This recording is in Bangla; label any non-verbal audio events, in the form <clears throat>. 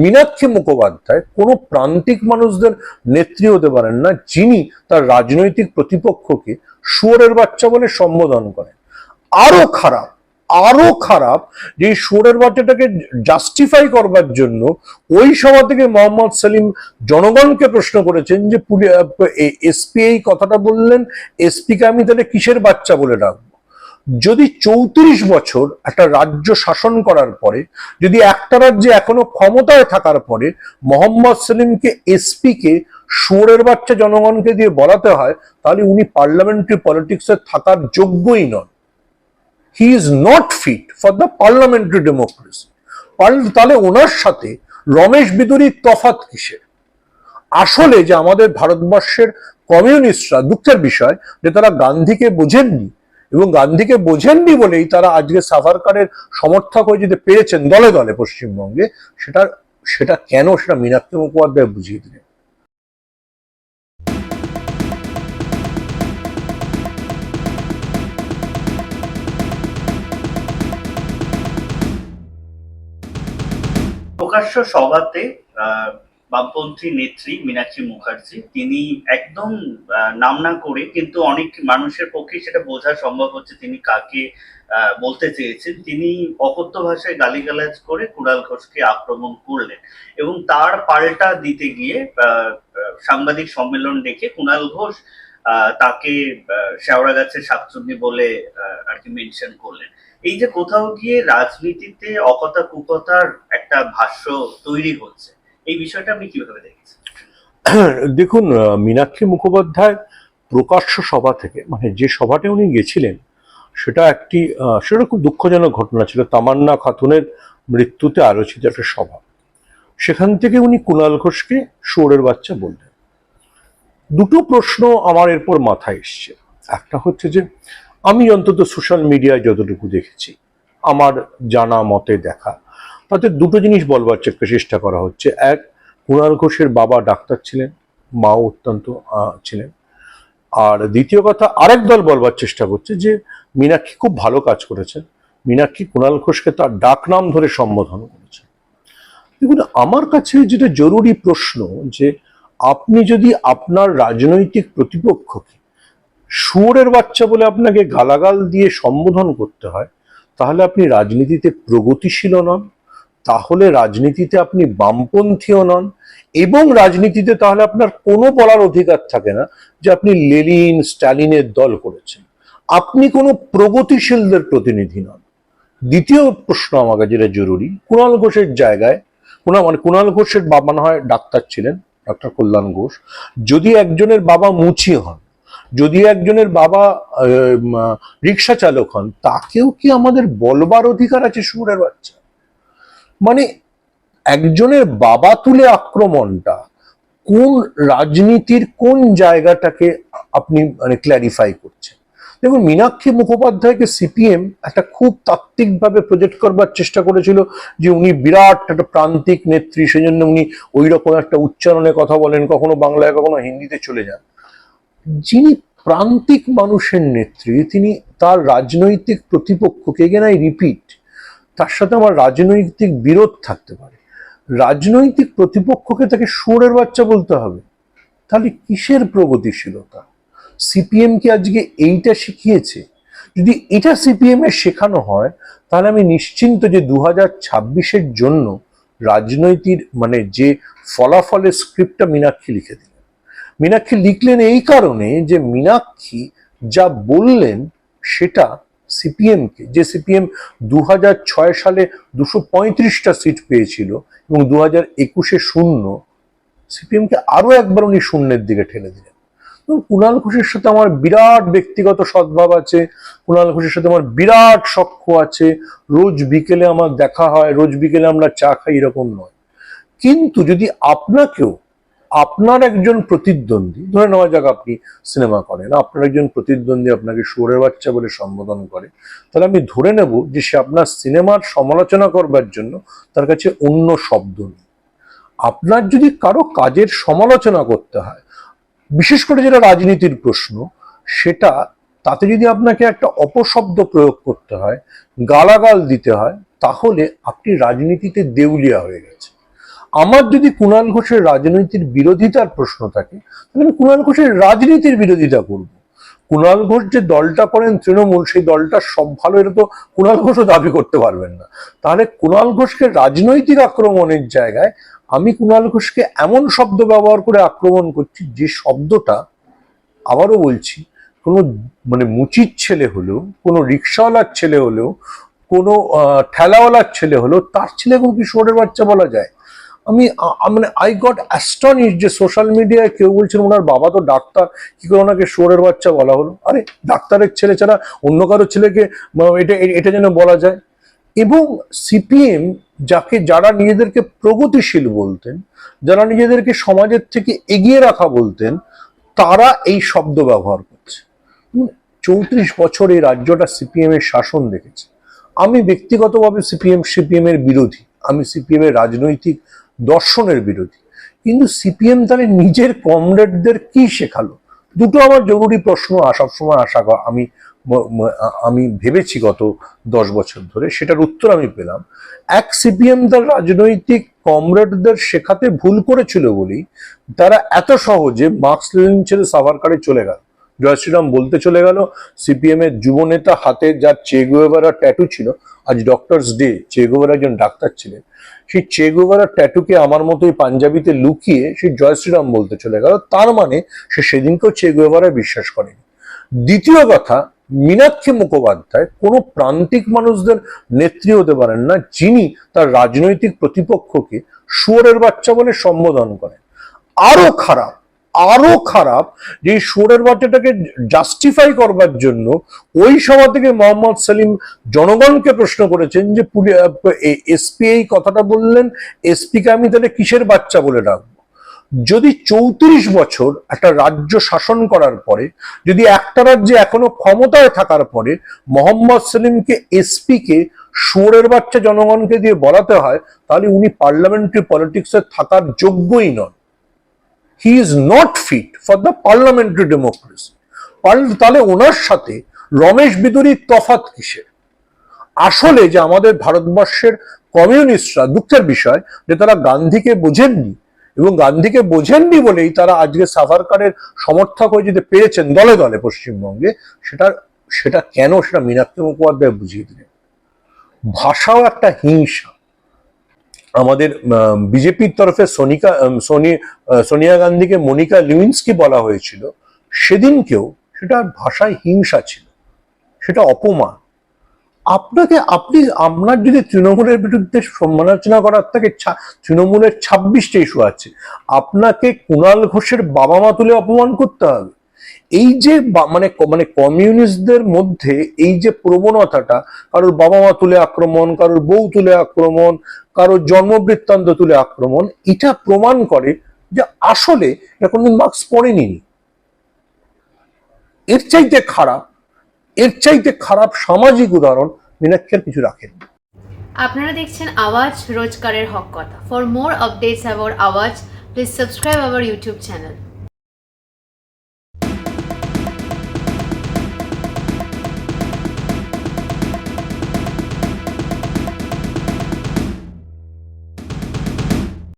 মীনাক্ষী মুখোপাধ্যায় কোনো প্রান্তিক মানুষদের নেত্রী হতে পারেন না, যিনি তার রাজনৈতিক প্রতিপক্ষকে শুয়োরের বাচ্চা বলে সম্বোধন করেন। আরও খারাপ আরও খারাপ যে শুয়োরের বাচ্চাটাকে জাস্টিফাই করবার জন্য ওই সভা থেকে মোহাম্মদ সেলিম জনগণকে প্রশ্ন করেছেন যে এসপি এই কথাটা বললেন, এসপিকে আমি তাহলে কিসের বাচ্চা বলে ডাকবো? যদি চৌত্রিশ বছর একটা রাজ্য শাসন করার পরে, যদি একটা রাজ্যে এখনও ক্ষমতায় থাকার পরে মোহাম্মদ সেলিমকে এসপি কে শুয়োরের বাচ্চা জনগণকে দিয়ে বলাতে হয়, তাহলে উনি পার্লামেন্টারি পলিটিক্সে থাকার যোগ্যই নন। He is not fit for the parliamentary democracy তাহলে ওনার সাথে রমেশ বিদুরির তফাত কিসের? আসলে যে আমাদের ভারতবর্ষের কমিউনিস্টরা, দুঃখের বিষয় যে তারা গান্ধীকে বোঝেননি এবং গান্ধীকে বোঝেননি বলেই তারা আজকে সাভারকারের সমর্থক হয়ে যেতে পেরেছেন দলে দলে পশ্চিমবঙ্গে, সেটা সেটা কেন সেটা মীনাক্ষী মুখোপাধ্যায় বুঝিয়ে দিলেন। প্রকাশ্য সভাতে বামপন্থী নেত্রী মীনাক্ষী মুখার্জি, তিনি একদম নাম না করে কিন্তু অনেক মানুষের পক্ষে সেটা বোঝা সম্ভব হচ্ছে তিনি কাকে বলতে চেয়েছেন। তিনি অকথ্য ভাষায় গালিগালাজ করে কুড়াল ঘোষকে আক্রমণ করলেন এবং তার পাল্টা দিতে গিয়ে সাংবাদিক সম্মেলন ডেকে কুণাল ঘোষ তাকে শেওড়া গাছের শাকচুন্নি বলে আর কি মেনশন করলেন। এই যে কোথাও গিয়ে রাজনীতিতে অকথা কুকথার একটা ভাষ্য তৈরি হচ্ছে এই বিষয়টা আপনি কীভাবে দেখছেন? <clears throat> দেখুন মীনাক্ষী মুখোপাধ্যায় প্রকাশ্য সভা থেকে মানে যে সভাটা উনি গেছিলেন, সেটা একটি সেটা খুব দুঃখজনক ঘটনা ছিল। তামান্না খাতুনের মৃত্যুতে আলোচিত একটা সভা। সেখান থেকে উনি কুণাল ঘোষকে শুয়োরের বাচ্চা বললেন। দুটো প্রশ্ন আমার এরপর মাথায় এসছে। একটা হচ্ছে যে, আমি অন্তত সোশ্যাল মিডিয়ায় যতটুকু দেখেছি, আমার জানা মতে দেখা তাতে দুটো জিনিস বলবার চেষ্টা করা হচ্ছে। এক কুণাল ঘোষের বাবা ডাক্তার ছিলেন, মাও অত্যন্ত ছিলেন। আর দ্বিতীয় কথা, আরেক দল বলবার চেষ্টা করছে যে মীনাক্ষী খুব ভালো কাজ করেছেন। মীনাক্ষী কুণাল ঘোষকে তার ডাক নাম ধরে সম্বোধন করেছেন দেখুন, আমার কাছে যেটা জরুরি প্রশ্ন যে আপনি যদি আপনার রাজনৈতিক প্রতিপক্ষকে শুয়োরের বাচ্চা বলে আপনাকে গালাগাল দিয়ে সম্বোধন করতে হয়, তাহলে আপনি রাজনীতিতে প্রগতিশীল নন তাহলে রাজনীতিতে আপনি বামপন্থীও নন, এবং রাজনীতিতে তাহলে আপনার কোনো বলার অধিকার থাকে না যে আপনি লেলিন স্ট্যালিনের দল করেছেন। আপনি কোনো প্রগতিশীলদের প্রতিনিধি নন। দ্বিতীয় প্রশ্ন আমাকে যেটা জরুরি, কুণাল ঘোষের জায়গায়, কুণাল মানে কুণাল ঘোষের বাবা না হয় ডাক্তার ছিলেন, ডাক্তার কল্যাণ ঘোষ। যদি একজনের বাবা মুচি হন, যদি একজনের বাবা রিক্সা চালক হন, তাকেও কি আমাদের বলবার অধিকার আছে সুরের বাচ্চা? মানে একজনের বাবা তুলে আক্রমণটা কোন রাজনীতির কোন জায়গাটাকে আপনি মানে ক্ল্যারিফাই করছেন? দেখুন, মীনাক্ষী মুখোপাধ্যায়কে সিপিএম একটা খুব তাত্ত্বিকভাবে প্রজেক্ট করবার চেষ্টা করেছিল যে উনি বিরাট একটা প্রান্তিক নেত্রী, সেজন্য উনি ওই রকম একটা উচ্চারণে কথা বলেন, কখনো বাংলায়, কখনো হিন্দিতে চলে যান। যিনি প্রান্তিক মানুষের নেত্রী, তিনি তার রাজনৈতিক প্রতিপক্ষকে এগেন আই রিপিট তার সাথে আমার রাজনৈতিক বিরোধ থাকতে পারে। রাজনৈতিক প্রতিপক্ষকে তাকে সুরের বাচ্চা বলতে হবে। তাহলে কিসের প্রগতিশীলতা? সিপিএম কি আজকে এইটা শিখিয়েছে? যদি এটা সিপিএম এর শেখানো হয়, তাহলে আমি নিশ্চিন্ত যে দু হাজার ছাব্বিশের জন্য রাজনৈতিক মানে যে ফলাফলের স্ক্রিপ্টটা মীনাক্ষী লিখে দিলেন। মীনাক্ষী লিখলেন এই কারণে যে মীনাক্ষী যা বললেন, সেটা সিপিএমকে যে সিপিএম দু সালে দুশো পঁয়ত্রিশটা সিট পেয়েছিল এবং দু হাজার একুশে শূন্য সিপিএমকে আরও একবার উনি শূন্যের দিকে ঠেলে দিলেন। কুণাল ঘোষের সাথে আমার বিরাট ব্যক্তিগত সদ্ভাব আছে, কুণাল ঘোষের সাথে আমার বিরাট সখ্য আছে, রোজ বিকেলে আমার দেখা হয়, রোজ বিকেলে আমরা চা খাই এরকম নয়। কিন্তু যদি আপনাকেও আপনার একজন প্রতিদ্বন্দ্বী, ধরে নেওয়া যাক আপনি সিনেমা করেন, আপনার একজন প্রতিদ্বন্দ্বী আপনাকে সুরের বাচ্চা বলে সম্বোধন করে, তাহলে আমি ধরে নেব যে সে আপনার সিনেমার সমালোচনা করবার জন্য তার কাছে অন্য শব্দ নেই। আপনার যদি কারও কাজের সমালোচনা করতে হয়, বিশেষ করে যেটা রাজনীতির প্রশ্ন, সেটা তাতে যদি আপনাকে একটা অপশব্দ প্রয়োগ করতে হয়, গালাগাল দিতে হয়, তাহলে আপনি রাজনীতিতে দেউলিয়া হয়ে গেছে আমার যদি কুণাল ঘোষের রাজনীতির বিরোধিতার প্রশ্ন থাকে, তাহলে আমি কুণাল ঘোষের রাজনীতির বিরোধিতা করব। কুণাল ঘোষ যে দলটা করেন তৃণমূল, সেই দলটা সব ভালো, এটা তো কুণাল ঘোষও দাবি করতে পারবেন না। তাহলে কুণাল ঘোষকে রাজনৈতিক আক্রমণের জায়গায় আমি কুণাল ঘোষকে এমন শব্দ ব্যবহার করে আক্রমণ করছি, যে শব্দটা আবারও বলছি, কোনো মানে মুচির ছেলে হলেও, কোনো রিক্সাওয়ালার ছেলে হলেও, কোনো ঠেলাওয়ালার ছেলে হলেও, তার ছেলেকেও কি শোরের বাচ্চা বলা যায়? আমি মানে আই গট অ্যাস্টনিশ যে সোশ্যাল মিডিয়ায় কেউ বলছেন ওনার বাবা তো ডাক্তার, কি করে ওনাকে শোরের বাচ্চা বলা হলো? আরে, ডাক্তারের ছেলে ছাড়া অন্য কারও ছেলেকে এটা এটা যেন বলা যায়। এবং সিপিএম যাকে, যারা নিজেদেরকে প্রগতিশীল বলতেন, যারা নিজেদেরকে সমাজের থেকে এগিয়ে রাখা বলতেন, তারা এই শব্দ ব্যবহার করছে। চৌত্রিশ বছর এই রাজ্যটা সিপিএম এর শাসন দেখেছে। আমি ব্যক্তিগতভাবে সিপিএম সিপিএম এর বিরোধী। আমি সিপিএম এর রাজনৈতিক দর্শনের বিরোধী। কিন্তু সিপিএম তাহলে নিজের কমরেডদের কি শেখালো? দুটো আমার জরুরি প্রশ্ন সবসময় আশা আমি আমি ভেবেছি গত দশ বছর ধরে। সেটার উত্তর আমি পেলাম। এক সিপিএম তার রাজনৈতিক কমরেডদের শেখাতে ভুল করেছিল বলি তারা এত সহজে মার্কস লেনিন ছেড়ে সাভারকারে চলে গেল। জয় শ্রীরাম বলতে চলে গেল সিপিএম এর যুব নেতা হাতে যার চেগুয়েভারা ট্যাটু ছিল, আজ ডক্টরস ডে চেগুয়েভারা একজন ডাক্তার ছিলেন। সেই চেগুয়েভারা ট্যাটুকে আমার মতোই পাঞ্জাবিতে লুকিয়ে সেই জয় শ্রীরাম বলতে চলে গেল, তার মানে সে সেদিনকেও চেগুয়েভারায় বিশ্বাস করেনি। দ্বিতীয় কথা, মীনাক্ষী মুখোপাধ্যায় কোনো প্রান্তিক মানুষদের নেত্রী হতে পারেন না, যিনি তার রাজনৈতিক প্রতিপক্ষকে শুয়োরের বাচ্চা বলে সম্বোধন করেন। আরও খারাপ আরও খারাপ যে শুয়োরের বাচ্চাটাকে জাস্টিফাই করবার জন্য ওই সভা থেকে মোহাম্মদ সেলিম জনগণকে প্রশ্ন করেছেন যে এসপি এই কথাটা বললেন এসপিকে আমি তাহলে কিসের বাচ্চা বলে ডাকবো? যদি চৌত্রিশ বছর একটা রাজ্য শাসন করার পরে, যদি একটা রাজ্যে এখনও ক্ষমতায় থাকার পরে মোহাম্মদ সেলিমকে এসপি কে শুয়োরের বাচ্চা জনগণকে দিয়ে বলাতে হয়, তাহলে উনি পার্লামেন্টারি পলিটিক্সে থাকার যোগ্যই নন। He is not fit for the parliamentary democracy তাহলে ওনার সাথে রমেশ বিদুরির তফাত কিসের? আসলে যে আমাদের ভারতবর্ষের কমিউনিস্টরা, দুঃখের বিষয় যে তারা গান্ধীকে বোঝেননি এবং গান্ধীকে বোঝেননি বলেই তারা আজকে সাভারকারের সমর্থক হয়ে যেতে পেরেছেন দলে দলে পশ্চিমবঙ্গে, সেটা সেটা কেন সেটা মীনাক্ষী মুখোপাধ্যায় বুঝিয়ে দিলেন। ভাষাও একটা হিংসা। আমাদের বিজেপির তরফে সোনিকা সোনি সোনিয়া গান্ধীকে মনিকা লিউইন্সকি বলা হয়েছিল, সেদিনকেও সেটা ভাষায় হিংসা ছিল, সেটা অপমান। আপনাকে, আপনি, আপনার যদি তৃণমূলের বিরুদ্ধে সমালোচনা করার থাকে তৃণমূলের ছাব্বিশটা ইস্যু আছে, আপনাকে কুণাল ঘোষের বাবা মা তুলে অপমান করতে হবে। এই যে মানে মানে কমিউনিস্টদের মধ্যে এই যে প্রবণতাটা, কারোর বাবা মা তুলে আক্রমণ, কারোর বউ তুলে আক্রমণ, কারোর জন্মবৃত্তান্ত তুলে আক্রমণ, এটা প্রমাণ করে যে আসলে এটা কোনদিন মার্কস পড়েনি। এর চাইতে খারাপ, এর চাইতে খারাপ সামাজিক উদাহরণ মীনাক্ষী আর কিছু রাখেন। আপনারা দেখছেন আওয়াজ রোজকারের হক কথা। For more updates about Awaaz please subscribe our YouTube channel